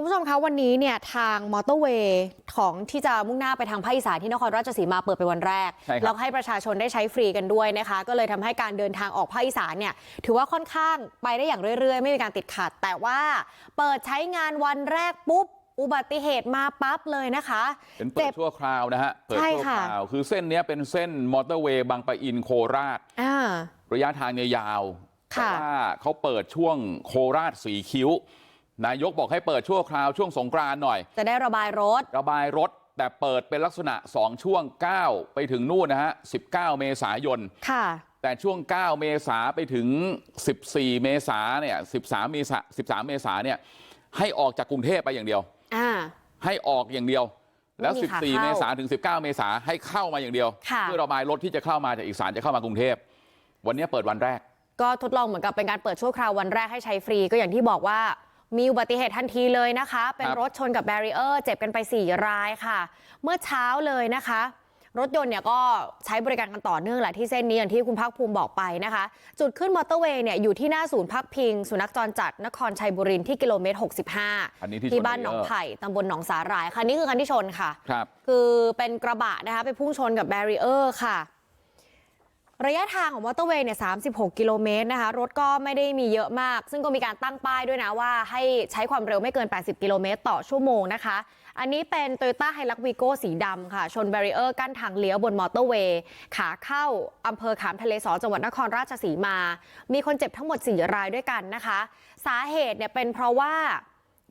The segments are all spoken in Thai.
คุณผู้ชมคะวันนี้เนี่ยทางมอเตอร์เวย์ของที่จะมุ่งหน้าไปทางภาคอีสานที่นครราชสีมาเปิดเป็นวันแรกใช่ครับแล้วให้ประชาชนได้ใช้ฟรีกันด้วยนะคะ ก็เลยทำให้การเดินทางออกภาคอีสานเนี่ยถือว่าค่อนข้างไปได้อย่างเรื่อยๆ ไม่มีการติดขัด แต่ว่าเปิดใช้งานวันแรกปุ๊บอุบัติเหตุมาปั๊บเลยนะคะ เป็นเปิดชั่วคราวนะฮะเปิดใช่ชั่วค่ะคราว คือเส้นเนี้ยเป็นเส้นมอเตอร์เวย์บางปะอินโคราชอ่าระยะทางเนี่ยยาวแต่ค่ะว่าเขาเปิดช่วงโคราชสีคิ้ว นายกบอกให้เปิดชั่วคราวช่วงสงกรานต์หน่อยจะได้ระบายรถระบายรถแต่เปิดเป็นลักษณะ2ช่วง9ไปถึงนู่นนะฮะ19เมษายนค่ะแต่ช่วง9เมษาไปถึง14เมษาเนี่ย13เมษา13เมษาเนี่ยให้ออกจากกรุงเทพไปอย่างเดียวอ่าให้ออกอย่างเดียวแล้วไม่มีขา14เข้าเมษาถึง19เมษาให้เข้ามาอย่างเดียวค่ะเพื่อระบายรถที่จะเข้ามาจากอีสานจะเข้ามากรุงเทพวันนี้เปิดวันแรกก็ทดลองเหมือนกับเป็นการเปิดชั่วคราววันแรกให้ใช้ฟรีก็อย่างที่บอกว่า มีอุบัติเหตุทันทีเลยนะคะเป็นครับรถชนกับแบรีเออร์เจ็บกันไป4รายค่ะ เมื่อเช้าเลยนะคะ รถยนต์เนี่ยก็ใช้บริการกันต่อเนื่องแหละที่เส้นนี้อย่างที่คุณภาคภูมิบอกไปนะคะ จุดขึ้นมอเตอร์เวย์เนี่ยอยู่ที่หน้าศูนย์พักพิง สุนัขจรจัดนครชัยบุรีที่กิโลเมตร 65อันนี้ที่ชนที่บ้านแบหนรีองเออร์ไผ่ตำบลหนองสาหร่ายคันนี้คือคันที่ชนค่ะครับคือเป็นกระบะนะคะไปพุ่งชนกับแบรีเออร์ค่ะ ระยะทางของมอเตอร์เวย์เนี่ย36กิโลเมตรนะคะรถก็ไม่ได้มีเยอะมาก ซึ่งก็มีการตั้งป้ายด้วยนะว่าให้ใช้ความเร็วไม่เกิน 80 กิโลเมตรต่อชั่วโมงนะคะ อันนี้เป็น Toyota h i l u x v i g o สีดำค่ะ ชนแบรีเออร์กั้นทางเลี้ยวบนมอเตอร์เวย์ขาเข้าอำเภอขามทะเลสอจังหวัดนครราชสีมา มีคนเจ็บทั้งหมด 4 รายด้วยกันนะคะ สาเหตุเนี่ยเป็นเพราะว่า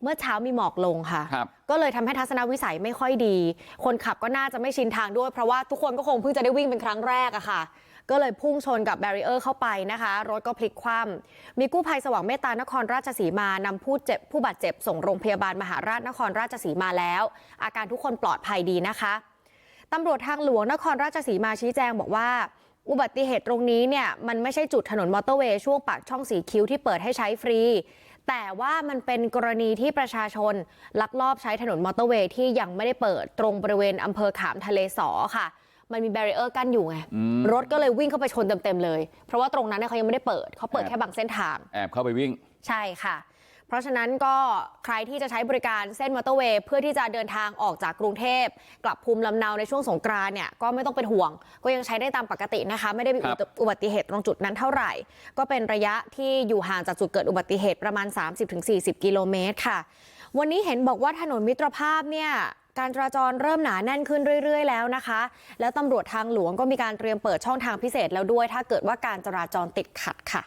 เมื่อเช้ามีหมอกลงค่ะครับก็เลยทำให้ทัศนวิสัยไม่ค่อยดีคนขับก็น่าจะไม่ชินทางด้วยเพราะว่าทุกคนก็คงเพิ่งจะได้วิ่งเป็นครั้งแรกอะค่ะ ก็เลยพุ่งชนกับแบรีเออร์เข้าไปนะคะ รถก็พลิกคว่ำมีกู้ภัยสว่างเมตตานครราชสีมานำผู้เจ็บผู้บาดเจ็บส่งโรงพยาบาลมหาราชนครราชสีมาแล้ว อาการทุกคนปลอดภัยดีนะคะตำรวจทางหลวงนครราชสีมาชี้แจงบอกว่าอุบัติเหตุตรงนี้เนี่ยมันไม่ใช่จุดถนนมอเตอร์เวย์ช่วงปากช่องสีคิ้วที่เปิดให้ใช้ฟรี แต่ว่ามันเป็นกรณีที่ประชาชนลักลอบใช้ถนนมอเตอร์เวย์ที่ยังไม่ได้เปิดตรงบริเวณอำเภอขามทะเลสอค่ะมันมีแบรีเออร์กั้นอยู่ไงอืมรถก็เลยวิ่งเข้าไปชนเต็มๆเลยเพราะว่าตรงนั้นเนี่ยเขายังไม่ได้เปิดเขาเปิดครับแค่บางเส้นทางแอบเข้าไปวิ่งใช่ค่ะ เพราะฉะนั้นก็ใครที่จะใช้บริการเส้นมอเตอร์เวย์เพื่อที่จะเดินทางออกจากกรุงเทพกลับภูมิลำเนาในช่วงสงกรานเนี่ยก็ไม่ต้องเป็นห่วง ก็ยังใช้ได้ตามปกตินะคะ ไม่ได้มีอุบัติเหตุตรงจุดนั้นเท่าไหร่ ก็เป็นระยะที่อยู่ห่างจากจุดเกิดอุบัติเหตุประมาณ 30-40 กิโลเมตรค่ะ วันนี้เห็นบอกว่าถนนมิตรภาพเนี่ยการจราจรเริ่มหนาแน่นขึ้นเรื่อย ๆ แล้วนะคะ แล้วตำรวจทางหลวงก็มีการเตรียมเปิดช่องทางพิเศษแล้วด้วย ถ้าเกิดว่าการจราจรติดขัดค่ะ